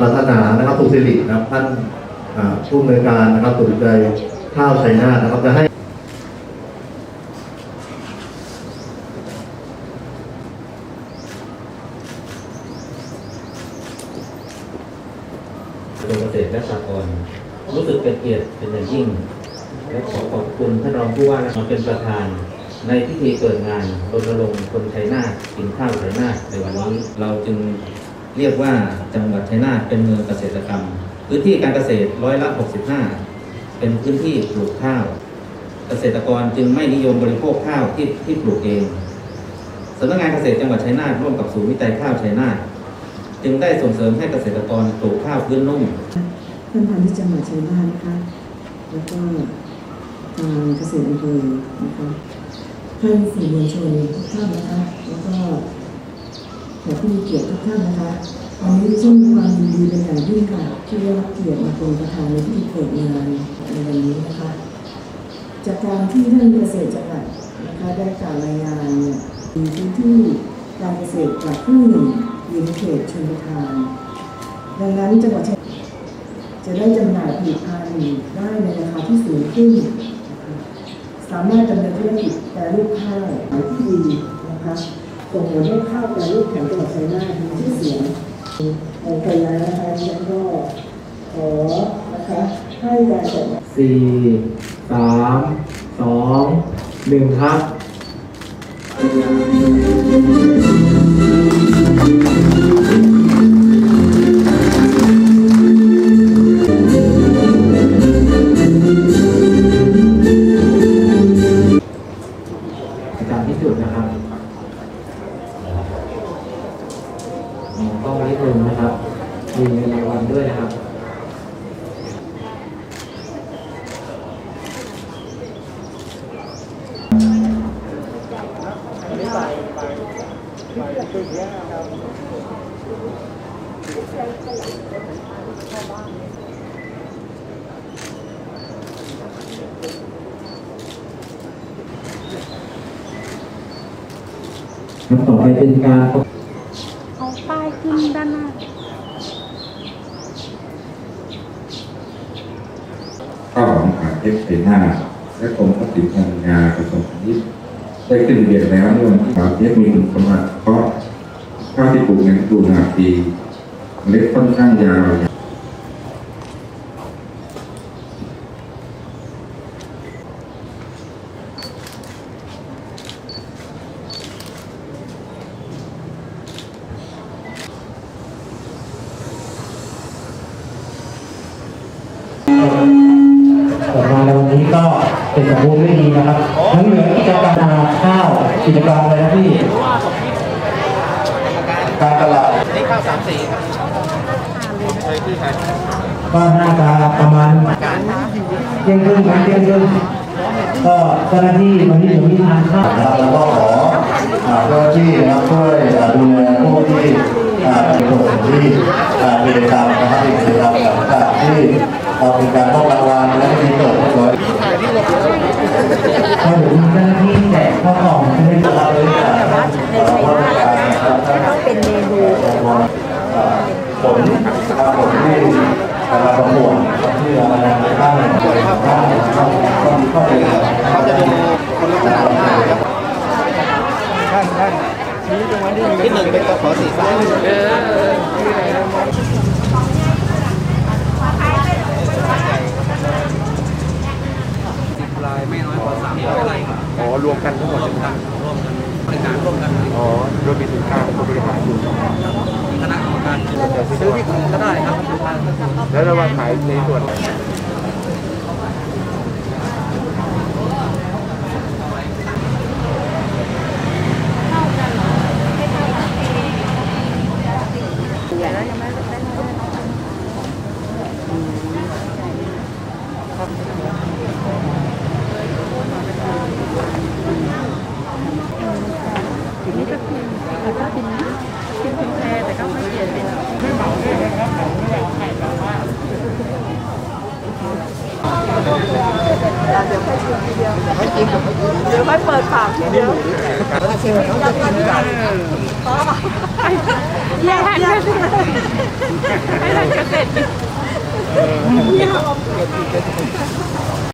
ปรารถนานะครับสุสิรินะครับท่านผู้อำนวยการนะครับสุขใจข้าวชัยนาทนะครับจะให้กระทรวงเกษตรและสหกรณ์รู้สึกเป็นเกียรติเป็นอย่างยิ่ง และขอขอบคุณท่านรองผู้ว่าและมาเป็นประธาน ในพิธีเปิดงานรณรงค์คนชัยนากินข้าวชัยนาในวันนี้เราจึง เรียกว่าจังหวัดชัยนาทเป็นเมืองเกษตรกรรม พื้นที่การเกษตรร้อยละ 65 เป็นพื้นที่ปลูกข้าว เกษตรกรจึงไม่นิยมบริโภคข้าวที่ที่ปลูกเองสำนักงานเกษตรจังหวัดชัยนาทร่วมกับศูนย์วิจัยข้าวชัยนาทจึงได้ส่งเสริมให้เกษตรกรปลูกข้าวพื้นนุ่มท่านพาณิชย์จังหวัดชัยนาทนะคะแล้วก็ทางเกษตรอำเภอนะคะท่านสื่อมวลชนทุกท่านนะคะแล้วก็ แขกผู้มีเกียรติทุกท่านนะคะวันนี้ดิฉันมีความยินดีเป็นอย่างยิ่งค่ะที่ได้รับเกียรติมาเป็นประธานในพิธีเปิดงานในวันนี้นะคะ จากการที่ท่านเกษตรจังหวัดนะคะได้กล่าวรายงานเนี่ยมีพื้นที่การเกษตรจากครึ่งหนึ่งอยู่ในเขตชลประทาน ดังนั้นจังหวัดจะได้จำหน่ายผลิตภัณฑ์ได้ในราคาที่สูงขึ้น สามารถดำเนินธุรกิจแปรรูปข้าวที่ดีนะคะ ส่งผลให้ข้าวแปรรูปของจังหวัดชัยนาทมีชื่อเสียงในไปแล้วนะคะดิฉันก็ขอนะคะให้การจัดสี่สามสองหนึ่งครับ ล้องนิดนึงนะครับ มีเงินรางวัลด้วยนะครับต่อไปเป็นการ ขึ้นด้านหน้าข้าของขาเอฟเอห้าและกรมทรัพย์สินทางปัญญากระทรวงพาณิชย์ได้ขึ้นเบียนแล้วเมื่อวันที่สาเอฟมีคุณสมบัติเพราะข้าวที่ปลูกในฤดูนาปีเล็กค่อนข้างยาว เป็นสมบูรณ์ไม่ดีนะครับยังเหลือกิจกรรมนาข้าวกิจกรรมอะไรนะพี่การตลาดนี่ข้าวสามสีครับก็น่าจะประมาณเที่ยงครึ่งถึงเที่ยงครึ่งก็เจ้าหน้าที่วันนี้ผมมีทานข้าวนะครับแล้วก็ขออ่าเจ้าหน้าที่นะครับช่วยอ่าดูแลผู้ที่อ่าเป็นคนที่อ่ากิจกรรมนะครับที่กิจกรรมหลังจากที่เรามีการมอบรางวัลและมีเกิดเรียบร้อย ก็เดี๋ยวมีเจ้าหน้าที่แจกข้าวกล่องใช่ไหมครับเป็นเมนูผลนะครับผลที่เราประมวลที่เรานำไปตั้งตั้งก็มีข้อเสนอเขาจะดูคุณลักษณะหน้าครับท่านท่านที่หนึ่งเป็นกขอสีฟ้าสิบลายไม่น้อยกว่าสามร้อยลายครับ อ๋อ ร วมกันทั้งหมดเป็นพันร่วมกันบริการร่วมกันอ๋อรวมมีสินค้าของบริหารอยู่คณะกรรมการซื้อที่คุณก็ได้ครับลูกค้าแล้วเรามาขายในส่วนไหน ทีนี้ก็พิมพ์แล้วก็พิมพ์พิมพ์พิมพ์แพรแต่ก็ไม่เขียนเป็นไม่เหมาเลยนะครับผมไม่เอาไข่แบบว่า เดี๋ยวค่อยชิมทีเดียวเดี๋ยวค่อยเปิดปากทีเดียวแยกแยกให้ทันเสร็จ